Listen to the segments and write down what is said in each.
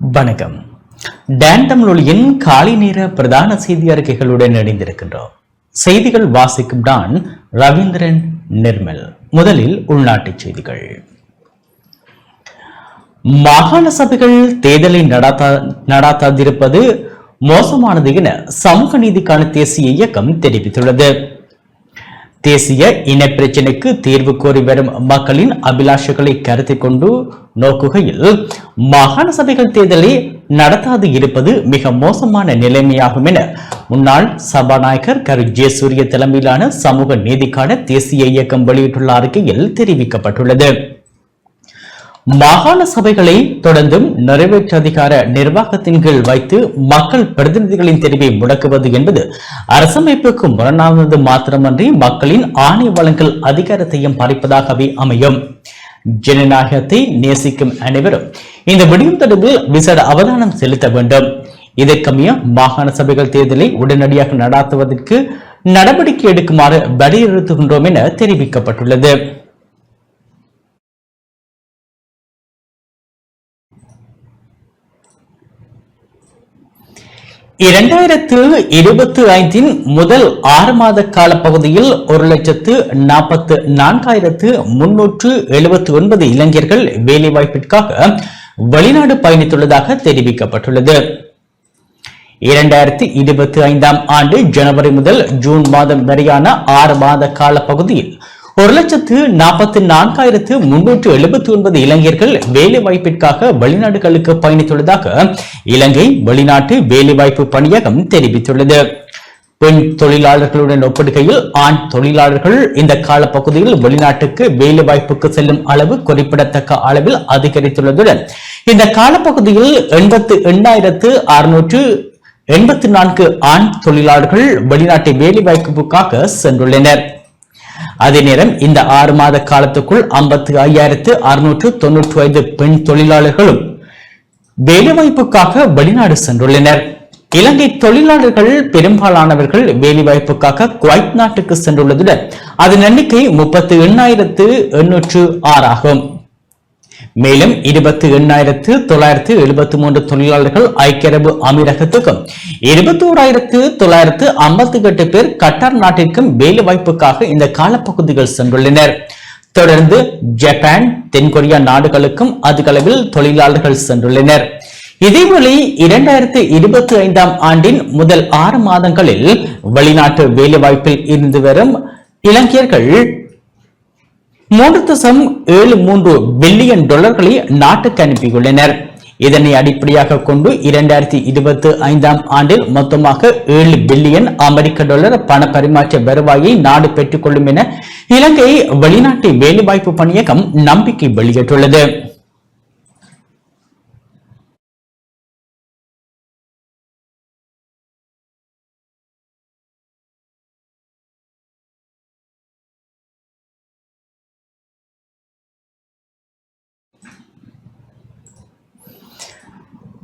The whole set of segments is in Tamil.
வணக்கம். டான் தமிழொலியின் காலை நேர பிரதான செய்தி அறிக்கைகளுடன் இணைந்திருக்கின்றோம். செய்திகள் வாசிக்கும் தான் ரவீந்திரன் நிர்மல். முதலில் உள்நாட்டு செய்திகள். மாகாண சபைகள் தேர்தலை நடாத்தா நடாத்தாதிருப்பது மோசமானது என சமூக நீதிக்கான தேசிய இயக்கம் தெரிவித்துள்ளது. தேசிய இன பிரச்சினைக்கு தீர்வு கோரி வரும் மக்களின் அபிலாஷைகளை கருத்தில் கொண்டு நோக்குகையில் மாகாண சபைகள் தேர்தலை நடத்தாது இருப்பது மிக மோசமான நிலைமையாகும் என முன்னாள் சபாநாயகர் கரு ஜெயசூரிய தலைமையிலான சமூக நீதிக்கான தேசிய இயக்கம் வெளியிட்டுள்ள அறிக்கையில் தெரிவிக்கப்பட்டுள்ளது. மாகாண சபைகளை தொடர்ந்தும் நிறைவேற்று அதிகார நிர்வாகத்தின் கீழ் வைத்து மக்கள் பிரதிநிதிகளின் தெரிவை முடக்குவது என்பது அரசமைப்புக்கு முரணானது மாத்திரமன்றி மக்களின் ஆணை வழங்கல் அதிகாரத்தையும் பறிப்பதாகவே அமையும். ஜனநாயகத்தை நேசிக்கும் அனைவரும் இந்த விடியும் தொடர்பில் விசேட அவதானம் செலுத்த வேண்டும். இதற்கமைய மாகாண சபைகள் தேர்தலை உடனடியாக நடாத்துவதற்கு நடவடிக்கை எடுக்குமாறு வலியுறுத்துகின்றோம் என தெரிவிக்கப்பட்டுள்ளது. இரண்டாயிரத்து இருபத்தி ஐந்தின் முதல் ஆறு மாத கால பகுதியில் ஒரு லட்சத்து நாற்பத்து நான்காயிரத்து முன்னூற்று எழுபத்தி ஒன்பது இளைஞர்கள் வேலைவாய்ப்பிற்காக வெளிநாடு பயணித்துள்ளதாக தெரிவிக்கப்பட்டுள்ளது. இரண்டாயிரத்தி இருபத்தி ஐந்தாம் ஆண்டு ஜனவரி முதல் ஜூன் மாதம் வரையான ஆறு மாத கால பகுதியில் ஒரு லட்சத்து நாற்பத்தி நான்காயிரத்து முன்னூற்று எழுபத்தி ஒன்பது இளைஞர்கள் வேலை வாய்ப்பிற்காக வெளிநாடுகளுக்கு பயணித்துள்ளதாக இலங்கை வெளிநாட்டு வேலைவாய்ப்பு பணியகம் தெரிவித்துள்ளது. பெண் தொழிலாளர்களுடன் ஒப்பிடுகையில் ஆண் தொழிலாளர்கள் இந்த காலப்பகுதியில் வெளிநாட்டுக்கு வேலை வாய்ப்புக்கு செல்லும் அளவு குறிப்பிடத்தக்க அளவில் அதிகரித்துள்ளதுடன் இந்த காலப்பகுதியில் எண்பத்து எண்ணாயிரத்து அறுநூற்று எண்பத்தி நான்கு ஆண் தொழிலாளர்கள் வெளிநாட்டு வேலை வாய்ப்புக்காக சென்றுள்ளனர். அதே நேரம் இந்த ஆறு மாத காலத்துக்குள் ஐம்பத்தி ஐயாயிரத்து அறுநூற்று தொன்னூற்றி ஐந்து பெண் தொழிலாளர்களும் வேலைவாய்ப்புக்காக வெளிநாடு சென்றுள்ளனர். இலங்கை தொழிலாளர்கள் பெரும்பாலானவர்கள் வேலைவாய்ப்புக்காக குவைத் நாட்டுக்கு சென்றுள்ளதுடன் அதன் எண்ணிக்கை முப்பத்தி எண்ணாயிரத்து எண்ணூற்று ஆறு ஆகும். மேலும் இருபத்தி எண்ணாயிரத்து தொள்ளாயிரத்து எழுபத்தி மூன்று தொழிலாளர்கள் ஐக்கிய அரபு அமீரகத்துக்கும் இருபத்தி ஓராயிரத்து தொள்ளாயிரத்து ஐம்பத்தி எட்டு பேர் கட்டார் நாட்டிற்கும் வேலை வாய்ப்புக்காக இந்த காலப்பகுதிகள் சென்றுள்ளனர். தொடர்ந்து ஜப்பான் தென்கொரியா நாடுகளுக்கும் அதிகளவில் தொழிலாளர்கள் சென்றுள்ளனர். இதேபோல இரண்டாயிரத்தி இருபத்தி ஐந்தாம் ஆண்டின் முதல் ஆறு மாதங்களில் வெளிநாட்டு வேலைவாய்ப்பில் இருந்து வரும் இளைஞர்கள் மூன்று தசம் ஏழு மூன்று பில்லியன் டாலர்களை நாட்டுக்கு அனுப்பியுள்ளனர். இதனை அடிப்படையாக கொண்டு இரண்டாயிரத்தி இருபத்தி ஐந்தாம் ஆண்டில் மொத்தமாக ஏழு பில்லியன் அமெரிக்க டாலர் பண பரிமாற்ற வருவாயை நாடு பெற்றுக் கொள்ளும் என இலங்கை வெளிநாட்டு வேலைவாய்ப்பு பணியகம் நம்பிக்கை வெளியிட்டுள்ளது.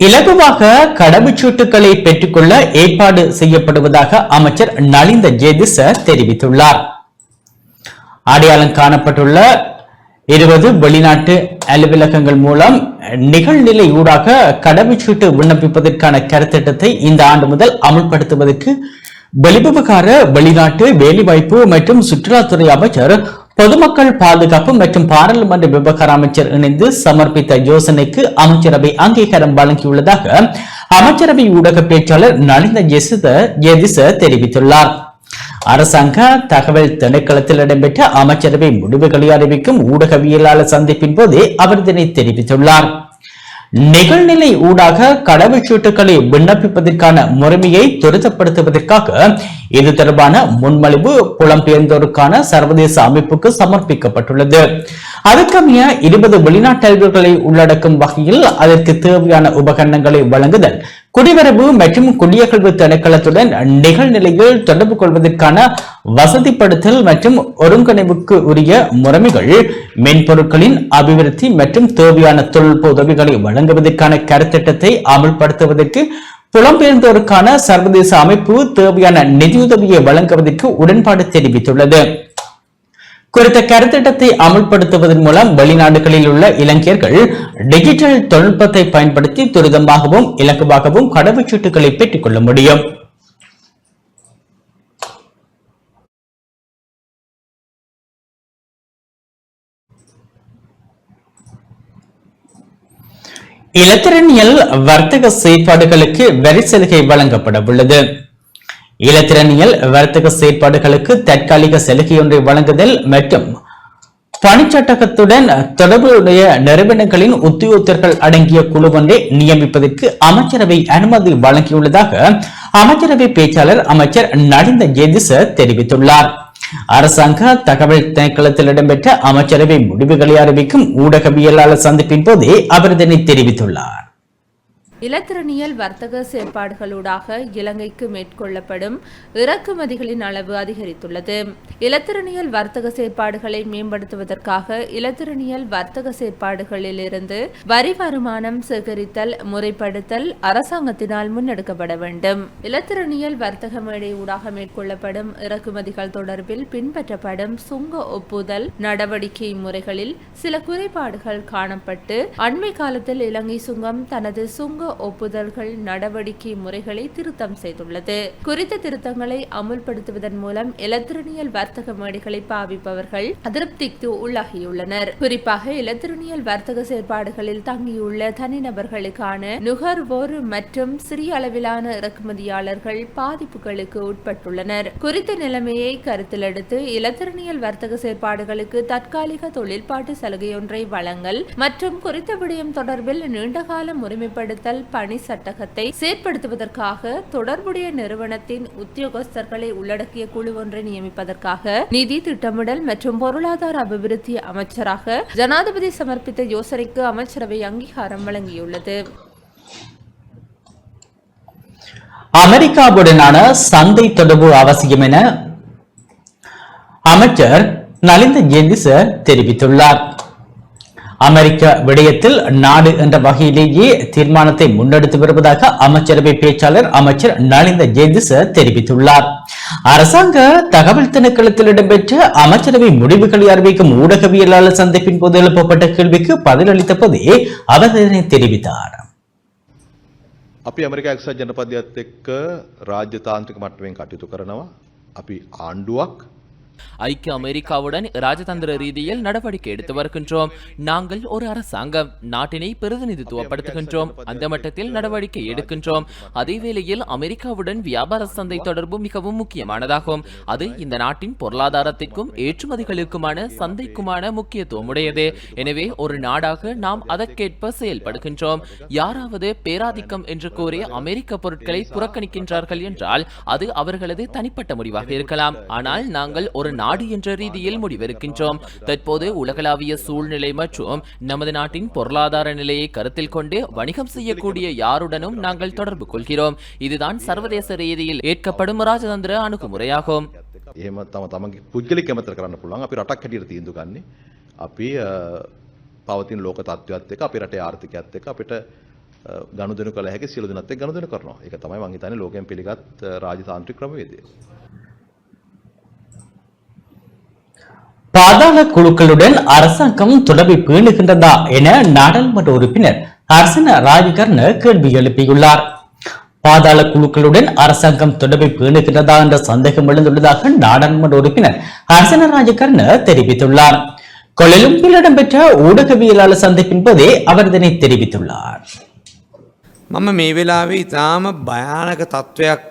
இலகுவாக கடவுச்சீட்டுகளை பெற்றுக்கொள்ள ஏற்பாடு செய்யப்படுவதாக அமைச்சர் நலிந்த ஜேதிச தெரிவித்துள்ளார். அடையாளம் காணப்பட்டுள்ள இருபது வெளிநாட்டு அலுவலகங்கள் மூலம் நிகழ்நிலை ஊடாக கடவுச்சீட்டு விண்ணப்பிப்பதற்கான கருத்திட்டத்தை இந்த ஆண்டு முதல் அமல்படுத்துவதற்கு வெளிவிவகார வெளிநாட்டு வேலைவாய்ப்பு மற்றும் சுற்றுலாத்துறை அமைச்சர் பொதுமக்கள் பாதுகாப்பு மற்றும் பாராளுமன்ற விவகார அமைச்சர் இணைந்து சமர்ப்பித்த யோசனைக்கு அமைச்சரவை அங்கீகாரம் வழங்கியுள்ளதாக அமைச்சரவை ஊடக பேச்சாளர் நலிந்த ஜெதிச தெரிவித்துள்ளார். அரசாங்க தகவல் திணைக்களத்தில் இடம்பெற்ற அமைச்சரவை முடிவுகளை அறிவிக்கும் ஊடகவியலாளர் சந்திப்பின் போதே அவர் இதனை தெரிவித்துள்ளார். நிகழ்நிலை ஊடாக கடவுச்சீட்டுகளை விண்ணப்பிப்பதற்கான முறைமையை துரிதப்படுத்துவதற்காக இது தொடர்பான முன்மொழிவு புலம்பெயர்ந்தோருக்கான சர்வதேச அமைப்புக்கு சமர்ப்பிக்கப்பட்டுள்ளது. அதற்கமைய இருபது வெளிநாட்டு உள்ளடக்கும் வகையில் அதற்கு தேவையான உபகரணங்களை வழங்குதல் குடிவரவு மற்றும் குடியகழ்வு திணைக்களத்துடன் நிகழ்நிலையில் தொடர்பு கொள்வதற்கான வசதிப்படுத்தல் மற்றும் ஒருங்கிணைவுக்கு உரிய முறைமைகள் மென்பொருட்களின் அபிவிருத்தி மற்றும் தேவையான தொழில்நுட்ப உதவிகளை வழங்குவதற்கான கருத்திட்டத்தை அமல்படுத்துவதற்கு புலம்பெயர்ந்தோருக்கான சர்வதேச அமைப்பு தேவையான நிதியுதவியை வழங்குவதற்கு உடன்பாடு தெரிவித்துள்ளது. குறித்த கருத்திட்டத்தை அமுல்படுத்துவதன் மூலம் வெளிநாடுகளில் உள்ள இளைஞர்கள் டிஜிட்டல் தொழில்நுட்பத்தை பயன்படுத்தி துரிதமாகவும் இலகுவாகவும் கடவுச்சீட்டுகளை பெற்றுக் கொள்ள முடியும். இலத்திரனியல் வர்த்தக செயற்பாடுகளுக்கு வரி சலுகை வழங்கப்பட உள்ளது. இலத்திரனியல் வர்த்தக செயற்பாடுகளுக்கு தற்காலிக சலுகையொன்றை வழங்குதல் மற்றும் பணிச்சட்டகத்துடன் தொடர்புடைய நிறுவனங்களின் உத்தியோகத்தர்கள் அடங்கிய குழு ஒன்றை நியமிப்பதற்கு அமைச்சரவை அனுமதி வழங்கியுள்ளதாக அமைச்சரவை பேச்சாளர் அமைச்சர் நடிந்த ஜெதிச தெரிவித்துள்ளார். அரசாங்க தகவல் திணைக்களத்தில் இடம்பெற்ற அமைச்சரவை முடிவுகளை அறிவிக்கும் ஊடகவியலாளர் சந்திப்பின் போதே அவர் இதனை தெரிவித்துள்ளார். இலத்திரனியல் வர்த்தக செயற்பாடுகளூடாக இலங்கைக்கு மேற்கொள்ளப்படும் இறக்குமதிகளின் அளவு அதிகரித்துள்ளது. இலத்திரனியல் வர்த்தக செயற்பாடுகளை மேம்படுத்துவதற்காக இலத்திரனியல் வர்த்தக செயற்பாடுகளிலிருந்து வரி வருமானம் சேகரித்தல் முறைப்படுத்தல் அரசாங்கத்தினால் முன்னெடுக்கப்பட வேண்டும். இலத்திரனியல் வர்த்தக மேடை ஊடாக மேற்கொள்ளப்படும் இறக்குமதிகள் தொடர்பில் பின்பற்றப்படும் சுங்க ஒப்புதல் நடவடிக்கை முறைகளில் சில குறைபாடுகள் காணப்பட்டு அண்மை காலத்தில் இலங்கை சுங்கம் தனது சுங்க ஒப்புதல்கள் நடவடிக்கை முறைகளை திருத்தம் செய்துள்ளது. குறித்த திருத்தங்களை அமுல்படுத்துவதன் மூலம் இலத்திரனியல் வர்த்தக மேடைகளை பாவிப்பவர்கள் அதிருப்திக்கு உள்ளாகியுள்ளனர். குறிப்பாக இலத்திரனியல் வர்த்தக செயற்பாடுகளில் தங்கியுள்ள தனிநபர்களுக்கான நுகர்வோர் மற்றும் சிறிய அளவிலான இறக்குமதியாளர்கள் பாதிப்புகளுக்கு உட்பட்டுள்ளனர். குறித்த நிலைமையை கருத்தில் எடுத்து இலத்திரனியல் வர்த்தக செயற்பாடுகளுக்கு தற்காலிக தொழில்பாட்டு சலுகையொன்றை வழங்கல் மற்றும் குறித்த விடயம் தொடர்பில் நீண்டகால முறைமைப்படுத்தல் பணி சட்டகத்தை செயற்படுத்துவதற்காக தொடர்புடைய நிறுவனத்தின் உத்தியோகஸ்தர்களை உள்ளடக்கிய குழு ஒன்றை நியமிப்பதற்காக நிதி திட்டமிடல் மற்றும் பொருளாதார அபிவிருத்தி அமைச்சராக ஜனாதிபதி சமர்ப்பித்த யோசனைக்கு அமைச்சரவை அங்கீகாரம் வழங்கியுள்ளது. அமெரிக்காவுடனான சந்தை தொடர்பு அவசியம் என அமைச்சர் நலிந்த ஜெதிச தெரிவித்துள்ளார். அமெரிக்க விடயத்தில் நாடு என்ற வகையிலேயே தீர்மானத்தை முன்னெடுத்து வருவதாக அமைச்சரவை பேச்சாளர் அமைச்சர் நலிந்த ஜெதிச தெரிவித்துள்ளார் அரசாங்க தகவல் திணைக்களத்தில் இடம்பெற்ற அமைச்சரவை முடிவுகளை அறிவிக்கும் ஊடகவியலாளர் சந்திப்பின் போது எழுப்பப்பட்ட கேள்விக்கு பதிலளித்த போதே அவர் இதனை தெரிவித்தார் අපි ඇමරිකා එක්සත් ජනපදයත් එක්ක රාජ්‍යතාන්ත්‍රික මට්ටමින් කටයුතු කරනවා. අපි ආණ්ඩුවක් ஐக்கிய அமெரிக்காவுடன் ராஜதந்திர ரீதியில் நடவடிக்கை எடுத்து வருகின்றோம். நாங்கள் ஒரு அரசாங்கம் நாட்டினை பிரதிநிதித்துவப்படுத்துகின்றோம். அந்த மட்டத்தில் நடவடிக்கை எடுக்கின்றோம். அதே வேளையில் அமெரிக்காவுடன் வியாபார சந்தை தொடர்பு மிகவும் முக்கியமானதாகும். அது இந்த நாட்டின் பொருளாதாரத்திற்கும் ஏற்றுமதிகளுக்குமான சந்தைக்குமான முக்கியத்துவம் உடையது எனவே ஒரு நாடாக நாம் அதற்கேற்ப செயல்படுகின்றோம். யாராவது பேராதிக்கம் என்று கூறி அமெரிக்க பொருட்களை புறக்கணிக்கின்றார்கள் என்றால் அது அவர்களது தனிப்பட்ட முடிவாக இருக்கலாம். ஆனால் நாங்கள் ஒரு நாடு என்ற ரீதியில் முடிவெடுக்கின்றோம் தற்போது உலகளாவிய சூழ்நிலை மற்றும் நமது நாட்டின் பொருளாதார நிலையை கருத்தில் கொண்டு வணிகம் செய்யக்கூடிய யாருடனும் நாங்கள் தொடர்பு கொள்கிறோம் இதுதான் சர்வதேச ரீதியில் ஏற்கப்படும் ராஜதந்திர அணுகுமுறையாகும் එහෙම තම තමගේ පුද්ගලික කැමතට කරන්න පුළුවන් අපි රටක් හැටියට තීන්දුව ගන්නේ. අපි අ, පවතින ලෝක තත්ත්වයක් එක්ක අපේ රටේ ආර්ථිකයත් එක්ක අපිට අ, ගනුදෙනු කළ හැකි සියලු දෙනාත් එක්ක ගනුදෙනු කරනවා. ඒක තමයි මම හිතන්නේ ලෝකයෙන් පිළිගත් අ, රාජතාන්ත්‍රික ක්‍රමවේදය. பாதாள குழுக்களுடன் அரசாங்கம் தொடர்பை பேணுகின்றதா என நாடாளுமன்ற உறுப்பினர் அரசன ராஜகர்ண கேள்வி எழுப்பியுள்ளார். பாதாள குழுக்களுடன் அரசாங்கம் தொடர்பை பேணுகின்றதா என்ற சந்தேகம் எழுந்துள்ளதாக நாடாளுமன்ற உறுப்பினர் அரசன ராஜகர்ண தெரிவித்துள்ளார். கொலெலும்பில் இடம்பெற்ற ஊடகவியலாளர் சந்திப்பின் போதே அவர் இதனை தெரிவித்துள்ளார். மம்ம மேவிலாவி தாம பயானக தத்துவයක්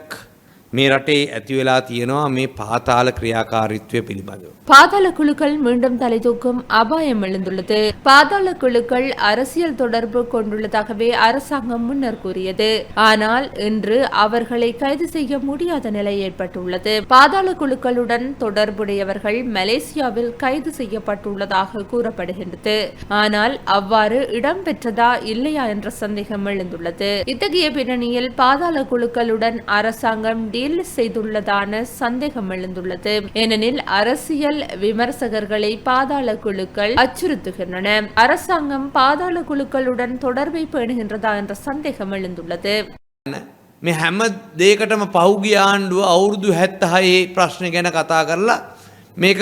මේ රටේ ඇති වෙලා තියෙනවා මේ පාතාල ක්‍රියාකාරීත්වය පිළිබඳව. பாதாள குழுக்கள் மீண்டும் தலை தூக்கும் அபாயம் எழுந்துள்ளது பாதாள குழுக்கள் அரசியல் தொடர்பு கொண்டுள்ளதாகவே அரசாங்கம் முன்னர் கூறியது ஆனால் இன்று அவர்களை கைது செய்ய முடியாத நிலை ஏற்பட்டுள்ளது பாதாள குழுக்களுடன் தொடர்புடையவர்கள் மலேசியாவில் கைது செய்யப்பட்டுள்ளதாக கூறப்படுகின்றது ஆனால் அவ்வாறு இடம்பெற்றதா இல்லையா என்ற சந்தேகம் எழுந்துள்ளது இத்தகைய பின்னணியில் பாதாள குழுக்களுடன் அரசாங்கம் டீல் செய்துள்ளதான சந்தேகம் எழுந்துள்ளது ஏனெனில் அரசியல் விமர்சகர்களை பாதாள குழுக்கள் அச்சுறுத்துகின்றன அரசாங்கம் பாதாள குழுக்களுடன் தொடர்பை பேணுகின்றதா என்ற சந்தேகம் எழுந்துள்ளது මේ හැම දේකටම පහුගිය ආණ්ඩුව අවුරුදු හැත්තහයේ ප්‍රශ්න ගැන කතා කරලා මේක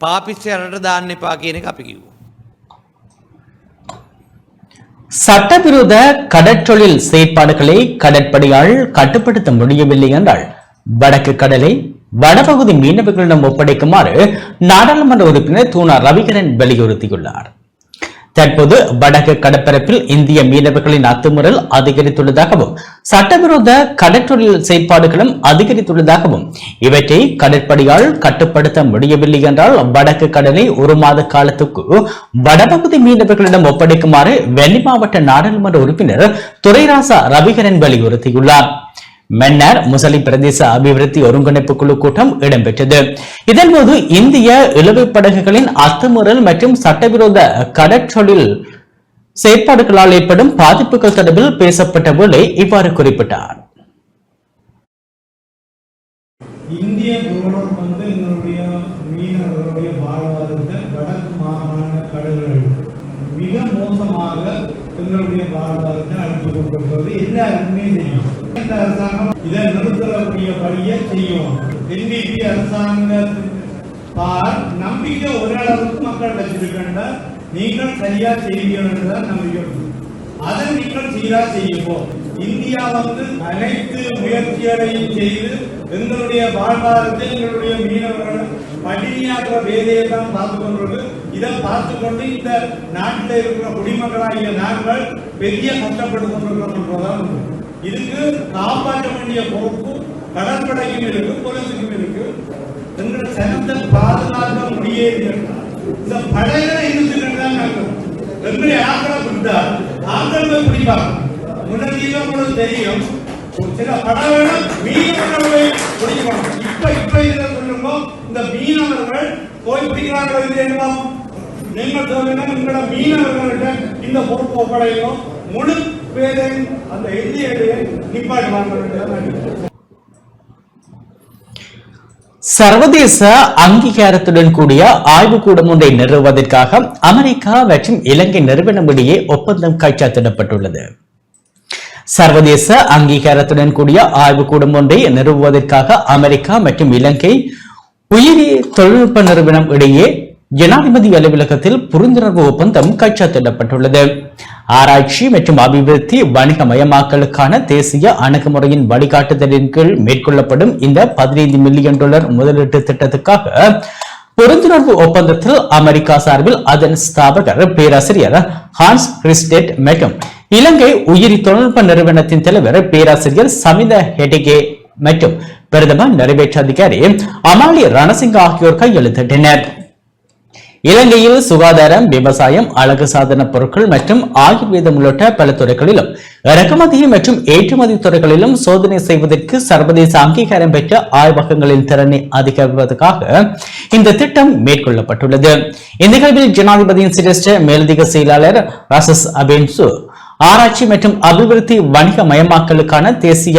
පාපිස්සය රට දාන්න එපා කියන එක අපි කිව්වා. சட்டவிரோத கடற்றொழில் செயற்பாடுகளை கடற்படையால் கட்டுப்படுத்த முடியவில்லை என்றால் வடக்கு கடலை வடபகுதி மீனவர்களிடம் ஒப்படைக்குமாறு நாடாளுமன்ற உறுப்பினர் தூணா ரவிகரன் வலியுறுத்தியுள்ளார். தற்போது வடக்கு கடற்பரப்பில் இந்திய மீனவர்களின் அத்துமுறல் அதிகரித்துள்ளதாகவும் சட்டவிரோத கடற்றொழில் செயற்பாடுகளும் அதிகரித்துள்ளதாகவும் இவற்றை கடற்படையால் கட்டுப்படுத்த முடியவில்லை என்றால் வடக்கு கடலை ஒரு மாத காலத்துக்கு வடபகுதி மீனவர்களிடம் ஒப்படைக்குமாறு வெள்ளி மாவட்ட நாடாளுமன்ற உறுப்பினர் துரைராசா ரவிகரன் வலியுறுத்தியுள்ளார். மன்னர் முசலி பிரதேச அபிவிருத்தி ஒருங்கிணைப்பு குழு கூட்டம் இடம்பெற்றது. இதன்போது இந்திய இழுவை படகுகளின் அத்துமுறல் மற்றும் சட்டவிரோத கடற்றொழில் செயற்பாடுகளால் ஏற்படும் பாதிப்புகள் தொடர்பில் பேசப்பட்ட போலே இவ்வாறு குறிப்பிட்டார். இந்திய கவர்மெண்ட் வந்து எங்களுடைய மீனவர்களுடைய வாழ்வாதாரத்தை வடக்கு மாகாண கடல்கள் மிக மோசமாக எங்களுடைய வாழ்வாதாரத்தை அழைத்து கொண்டிருப்பது எல்லாருக்குமே தெரியும். இதை நிறுத்தக்கூடிய படியை செய்யும். என்டிபி அரசாங்கத்தின் பார் நம்பிக்கை ஓரளவுக்கு மக்கள் வச்சிருக்கின்ற நீங்கள் சரியா செய்வீர்கள் நம்பிக்கை அதை நீங்கள் சீரா செய்யுவோம் இந்தியா வந்து அனைத்து முயற்சிகளையும் செய்து எங்களுடைய வாழ்வாதாரத்தை எங்களுடைய மீனவர்கள் பட்டினியாக்குற வேலையை தான் பார்த்து கொண்டது இதை பார்த்து கொண்டு இந்த நாட்டில் இருக்கிற குடிமக்களாகிய நாங்கள் பெரிய கஷ்டப்பட்டு கொண்டிருக்கிறோம் என்பதுதான் இதுக்கு காப்பாற்ற வேண்டிய பொறுப்பு கடற்படைக்கும் இருக்கு போலீஸுக்கும் இருக்கு. எங்களை சனத்தை பாதுகாக்க முடியாது இந்த படைகளை இருந்துட்டு எங்களை ஆக்களை கொடுத்தா ஆக்கள் பிடிப்பாங்க. முன்னாடியே உங்களுக்கு தெரியும் ஒரு சில படங்கள் மீனவர்களை பிடிக்கணும். இப்ப இப்ப இதுல சொல்லுங்க இந்த மீனவர்கள் போய் பிடிக்கிறார்கள் இது என்ன நீங்கள் சொல்லுங்க உங்களோட மீனவர்கள்ட்ட இந்த பொறுப்பு ஒப்படைக்கணும். முழு பேரையும் அந்த இந்திய நிப்பாட்டுவாங்க சர்வதேச அங்கீகாரத்துடன் கூடிய ஆய்வுக்கூடம் ஒன்றை நிறுவுவதற்காக அமெரிக்கா மற்றும் இலங்கை நிறுவனம் இடையே ஒப்பந்தம் கைச்சாத்திடப்பட்டுள்ளது. சர்வதேச அங்கீகாரத்துடன் கூடிய ஆய்வுக்கூடம் ஒன்றை நிறுவுவதற்காக அமெரிக்கா மற்றும் இலங்கை உயிரி தொழில்நுட்ப நிறுவனம் இடையே ஜனாதிபதி அலுவலகத்தில் புரிந்துணர்வு ஒப்பந்தம் கைச்சாத்திடப்பட்டுள்ளது. ஆராய்ச்சி மற்றும் அபிவிருத்தி வணிகமயமாக்கலுக்கான தேசிய அணுகுமுறையின் வழிகாட்டுதலின் கீழ் மேற்கொள்ளப்படும் இந்த பதினைந்து மில்லியன் டாலர் முதலீட்டு திட்டத்துக்காக புரிந்துணர்வு ஒப்பந்தத்தில் அமெரிக்கா சார்பில் அதன் ஸ்தாபகர் பேராசிரியர் ஹான்ஸ் கிறிஸ்டெட் மற்றும் இலங்கை உயிரி தொழில்நுட்ப நிறுவனத்தின் தலைவர் பேராசிரியர் சமித ஹெட்டிகே மற்றும் பிரதமர் நிறைவேற்ற அதிகாரி அமாலி ரணசிங்க ஆகியோர் கையெழுத்திட்டனர். இலங்கையில் சுகாதாரம் விவசாயம் அழகு சாதன பொருட்கள் மற்றும் ஆயுர்வேதம் உள்ளிட்ட பல துறைகளிலும் இறக்குமதி மற்றும் ஏற்றுமதி துறைகளிலும் சோதனை செய்வதற்கு சர்வதேச அங்கீகாரம் பெற்ற ஆய்வகங்களின் திறனை அதிகரிப்பதற்காக இந்த திட்டம் மேற்கொள்ளப்பட்டுள்ளது. இந்நிகழ்வில் ஜனாதிபதியின் சிரேஷ்ட மேலதிக செயலாளர் ரசஸ் அபென்சு ஆராய்ச்சி மற்றும் அபிவிருத்தி வணிக மயமாக்கலுக்கான தேசிய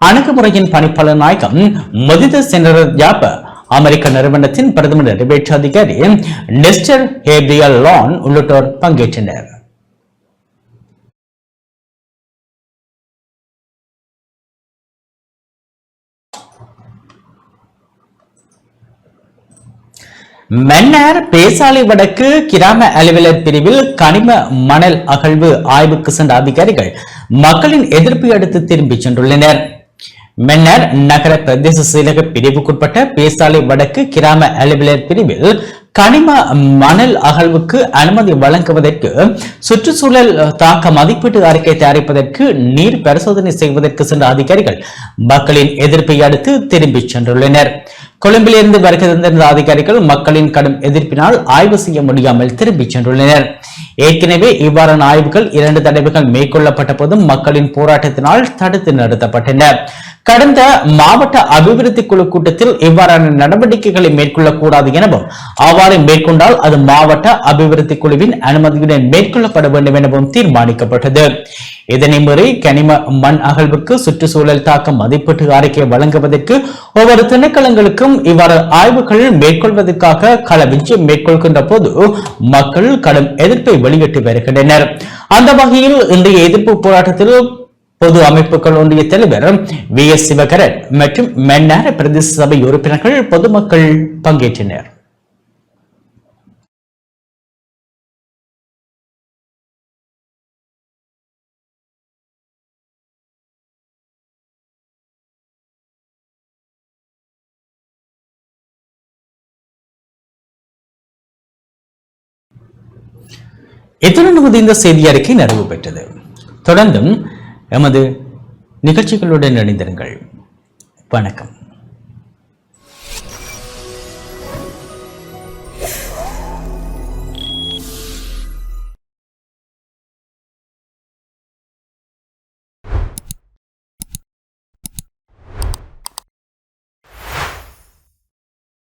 அணுகுமுறையின் பணிப்பாளர் நாயகம் மதித சென்டர் யாப்ப அமெரிக்க நிறுவனத்தின் பிரதமர் நிறைவேற்று அதிகாரி நெஸ்டர் ஹேப்ரியல் லான் உள்ளிட்டோர் பங்கேற்றனர். மன்னார் பேசாலை வடக்கு கிராம அலுவலர் பிரிவில் கனிம மணல் அகழ்வு ஆய்வுக்கு சென்ற அதிகாரிகள் மக்களின் எதிர்ப்பை அடுத்து திரும்பிச் சென்றுள்ளனர். மென்னர் நகர பிரதேச செயலக பிரிவுக்குட்பட்ட பேசாலை வடக்கு கிராம அலுவலர் பிரிவில் கனிம மணல் அகழ்வுக்கு அனுமதி வழங்குவதற்கு சுற்றுச்சூழல் தாக்க மதிப்பீட்டு அறிக்கை தயாரிப்பதற்கு நீர் பரிசோதனை செய்வதற்கு சென்ற அதிகாரிகள் மக்களின் எதிர்ப்பை அடுத்து திரும்பிச் சென்றுள்ளனர். கொழும்பிலிருந்து வருகை தந்திருந்த அதிகாரிகள் மக்களின் கடும் எதிர்ப்பினால் ஆய்வு செய்ய முடியாமல் திரும்பிச் சென்றுள்ளனர். ஏற்கனவே இவ்வாறான ஆய்வுகள் இரண்டு தடவைகள் மேற்கொள்ளப்பட்ட போதும் மக்களின் போராட்டத்தினால் தடுத்து நிறுத்தப்பட்டன. கடந்த மாவட்ட அபிவிருத்தி குழு கூட்டத்தில் இவ்வாறான நடவடிக்கைகளை மேற்கொள்ளக்கூடாது எனவும் அவ்வாறு மேற்கொண்டால் அது மாவட்ட அபிவிருத்தி குழுவின் அனுமதியுடன் மேற்கொள்ளப்பட வேண்டும் எனவும் தீர்மானிக்கப்பட்டது. இதனை மீறி கனிம மண் அகழ்வுக்கு சுற்றுச்சூழல் தாக்க மதிப்பீட்டு அறிக்கை வழங்குவதற்கு ஒவ்வொரு திணைக்களங்களுக்கும் இவ்வாறு ஆய்வுகள் மேற்கொள்வதற்காக களவிச்சு மேற்கொள்கின்ற போது மக்கள் கடும் எதிர்ப்பை வெளியிட்டு வருகின்றனர். அந்த வகையில் இன்றைய எதிர்ப்பு போராட்டத்தில் பொது அமைப்புகள் ஒன்றிய தலைவர் வி எஸ் சிவகரன் மற்றும் மன்னார பிரதேச சபை உறுப்பினர்கள் பொதுமக்கள் பங்கேற்றனர். இத்துடன் இந்த செய்தி அறிக்கை நிறைவு பெற்றது. தொடர்ந்தும் எமது நிகழ்ச்சிகளுடன் இணைந்திருங்கள். வணக்கம்.